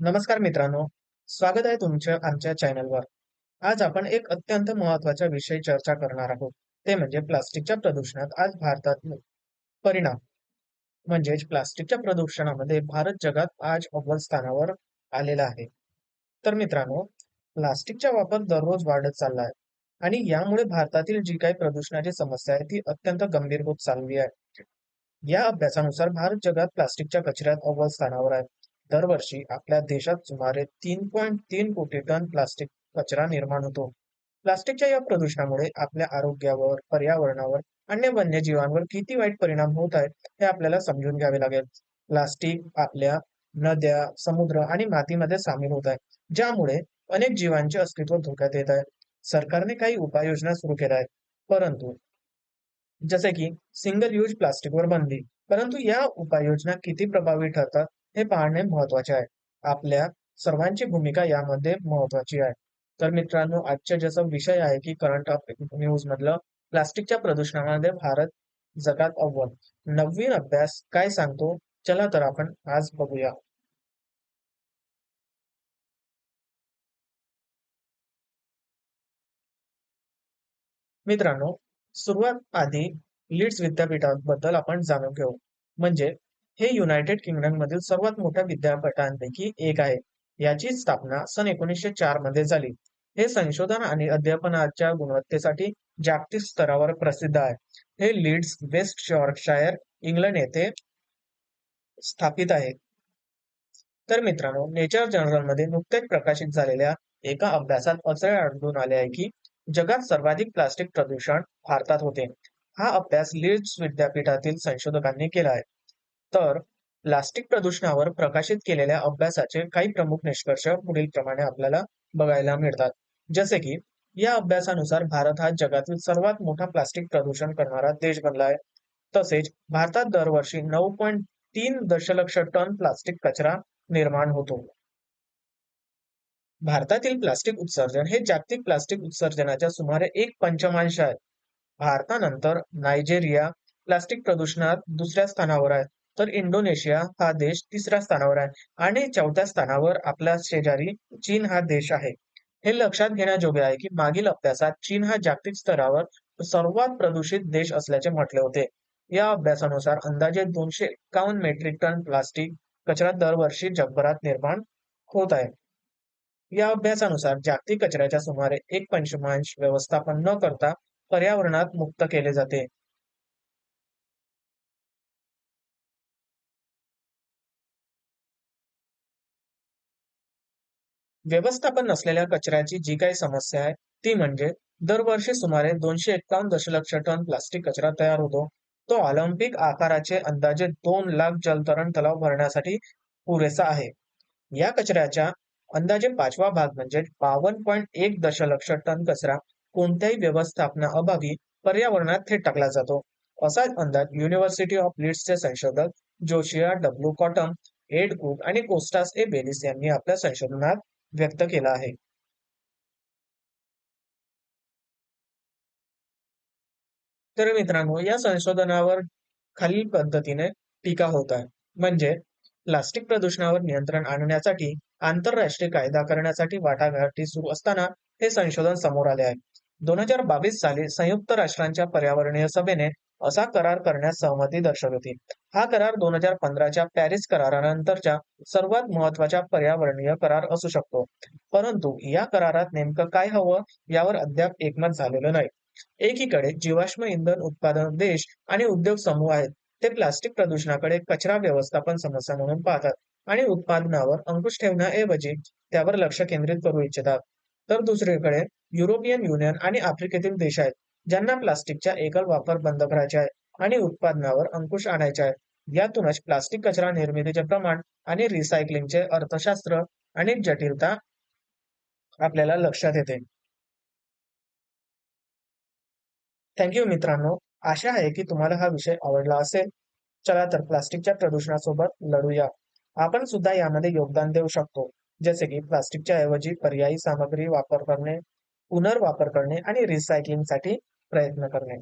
नमस्कार मित्रांनो, स्वागत आहे तुमच्या आमच्या चॅनलवर. आज आपण एक अत्यंत महत्त्वाच्या विषय चर्चा करणार आहोत. ते म्हणजे प्लास्टिकच्या प्रदूषणात आज भारतात परिणाम. म्हणजेच प्लास्टिकच्या प्रदूषणामध्ये भारत जगात आज अव्वल स्थानावर आलेला आहे. तर मित्रांनो, प्लास्टिकचा वापर दररोज वाढत चालला आहे आणि यामुळे भारतातील जी काही प्रदूषणाची समस्या आहे ती अत्यंत गंभीर होत चालली आहे. या अभ्यासानुसार भारत जगात प्लास्टिकच्या कचऱ्यात अव्वल स्थानावर आहे. दरवर्षी आपल्या देशात सुमारे तीन पॉईंट तीन कोटी टन प्लास्टिक कचरा निर्माण होतो. प्लास्टिकच्या या प्रदूषणामुळे आपल्या आरोग्यावर, पर्यावरणावर आणि वन्यजीवांवर किती वाईट परिणाम होत आहेत हे आपल्याला समजून घ्यावे लागेल. प्लास्टिक आपल्या नद्या, समुद्र आणि मातीमध्ये सामील होत आहे, ज्यामुळे अनेक जीवांचे अस्तित्व धोक्यात येत आहे. सरकारने काही उपाययोजना सुरू केल्या आहेत, परंतु जसे की सिंगल यूज प्लास्टिकवर बंदी. परंतु या उपाययोजना किती प्रभावी ठरतात हे पाहणे महत्त्वाचे आहे. आपल्या सर्वांची भूमिका यामध्ये महत्वाची आहे. तर मित्रांनो, आजच्या जसा विषय आहे की करंट न्यूज मधलं प्लास्टिकच्या प्रदूषणामध्ये भारत जगात अव्वल. नवीन अभ्यास काय सांगतो? चला तर आपण आज बघूया. मित्रांनो, सुरुवात आधी लीड्स विद्यापीठाबद्दल आपण जाणून घेऊ. म्हणजे हे युनायटेड किंगडम मधील सर्वात मोठ्या विद्यापीठांपैकी एक आहे. याची स्थापना सन एकोणीसशे चारमध्ये झाली. हे संशोधन आणि अध्यापनाच्या गुणवत्तेसाठी जागतिक स्तरावर प्रसिद्ध आहे. हे लीड्स वेस्ट शॉर्कशायर इंग्लंड येथे स्थापित आहे. तर मित्रांनो, नेचर जर्नलमध्ये नुकतेच प्रकाशित झालेल्या एका अभ्यासात असे आढळून आले आहे की जगात सर्वाधिक प्लास्टिक प्रदूषण भारतात होते. हा अभ्यास लीड्स विद्यापीठातील संशोधकांनी केला आहे. तर प्लास्टिक प्रदूषणावर प्रकाशित केलेल्या अभ्यासाचे काही प्रमुख निष्कर्ष पुढील प्रमाणे आपल्याला बघायला मिळतात. जसे की या अभ्यासानुसार भारत हा जगातील सर्वात मोठा प्लास्टिक प्रदूषण करणारा देश बनला आहे. तसेच भारतात दरवर्षी नऊ पॉईंट तीन दशलक्ष टन प्लास्टिक कचरा निर्माण होतो. भारतातील प्लास्टिक उत्सर्जन हे जागतिक प्लास्टिक उत्सर्जनाच्या सुमारे एक पंचमांश आहे. भारतानंतर नायजेरिया प्लास्टिक प्रदूषणात दुसऱ्या स्थानावर आहे. तर इंडोनेशिया हा देश तिसऱ्या स्थानावर आहे आणि चौथ्या स्थानावर आपला शेजारी चीन हा देश आहे. हे लक्षात घेण्याजोगे आहे की मागील अभ्यासात चीन हा जागतिक स्तरावर सर्वात प्रदूषित देश असल्याचे म्हटले होते. या अभ्यासानुसार अंदाजे दोनशे एकावन्न मेट्रिक टन प्लास्टिक कचरा दरवर्षी जगभरात निर्माण होत आहे. या अभ्यासानुसार जागतिक कचऱ्याच्या सुमारे एक पंचमांश व्यवस्थापन न करता पर्यावरणात मुक्त केले जाते. व्यवस्थापन नसलेल्या कचऱ्याची जी काही समस्या आहे ती म्हणजे दरवर्षी सुमारे दोनशे एकावन्न दशलक्ष टन प्लास्टिक कचरा तयार होतो. तो ऑलिम्पिक आकाराचे अंदाजे दोन लाख जलतरण तलाव भरण्यासाठी पुरेसा आहे. या कचऱ्याच्या अंदाजे पाचवा भाग म्हणजे बावन्न पॉईंट एक दशलक्ष टन कचरा कोणत्याही व्यवस्थापना अभावी पर्यावरणात थेट टाकला जातो. असाच अंदाज युनिव्हर्सिटी ऑफ लीड्सचे संशोधक Josiah W Cottam, Ed Cook आणि कोस्टास ए बेलिस यांनी आपल्या संशोधनात व्यक्त केला आहे. तर मित्रांनो, या संशोधनावर खालील पद्धतीने टीका होत आहे. म्हणजे प्लास्टिक प्रदूषणावर नियंत्रण आणण्यासाठी आंतरराष्ट्रीय कायदा करण्यासाठी वाटाघाटी सुरू असताना हे संशोधन समोर आले आहे. दोन हजार बावीस साली संयुक्त राष्ट्रांच्या पर्यावरणीय सभेने असा करार करण्यास सहमती दर्शवली हा करार दोन हजार पंधराच्या पॅरिस करारानंतरच्या सर्वात महत्त्वाच्या पर्यावरणीय करार असू शकतो. परंतु या करारात नेमकं काय हवं यावर अद्याप एकमत झालेलं नाही. एकीकडे जीवाश्म इंधन उत्पादन देश आणि उद्योग समूह आहेत ते प्लास्टिक प्रदूषणाकडे कचरा व्यवस्थापन समस्या म्हणून पाहतात आणि उत्पादनावर अंकुश ठेवण्याऐवजी त्यावर लक्ष केंद्रित करू इच्छितात. तर दुसरीकडे युरोपियन युनियन आणि आफ्रिकेतील देश आहेत ज्यांना प्लास्टिकचा एकल वापर बंद करायचा आहे आणि उत्पादनावर अंकुश आणायचा आहे. यातूनच प्लास्टिक कचरा निर्मितीचे प्रमाण आणि रिसायकलिंगचे अर्थशास्त्र आणि जटिलता आपल्याला लक्षात येते. थँक्यू मित्रांनो. आशा आहे की तुम्हाला हा विषय आवडला असेल. चला तर प्लास्टिकच्या प्रदूषणासोबत लढूया. आपण सुद्धा यामध्ये योगदान देऊ शकतो. जसे की प्लास्टिकच्या ऐवजी पर्यायी सामग्री वापर करणे, पुनर्वापर करणे आणि रिसायकलिंगसाठी प्रयत्न करणे.